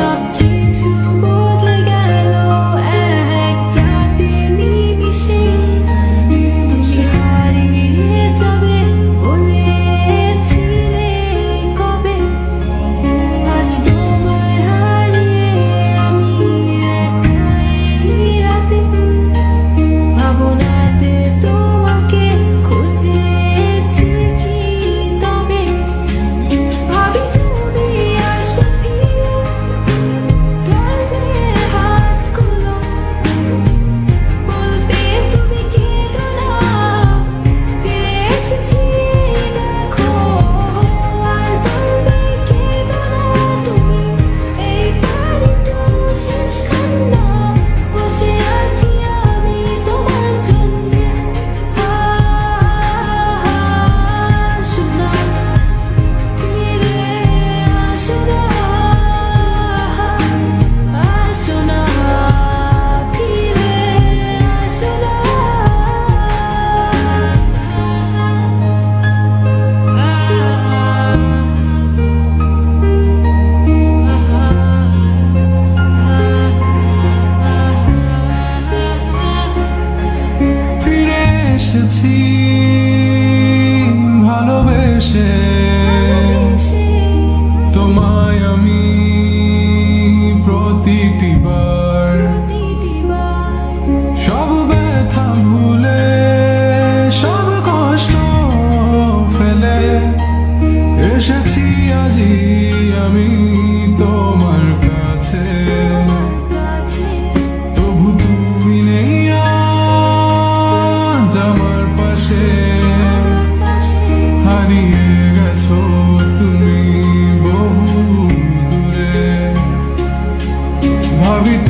shot তোমায় আমি প্রতিটিবার সব ব্যথা ভুলে সব কষ্ট ফেলে এসেছি আজি আমি তোমার Salve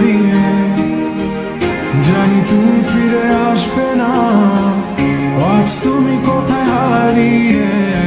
হারিয়ে জানি তুমি ফিরে আসবে না। আজ তুমি কোথায় হারিয়ে?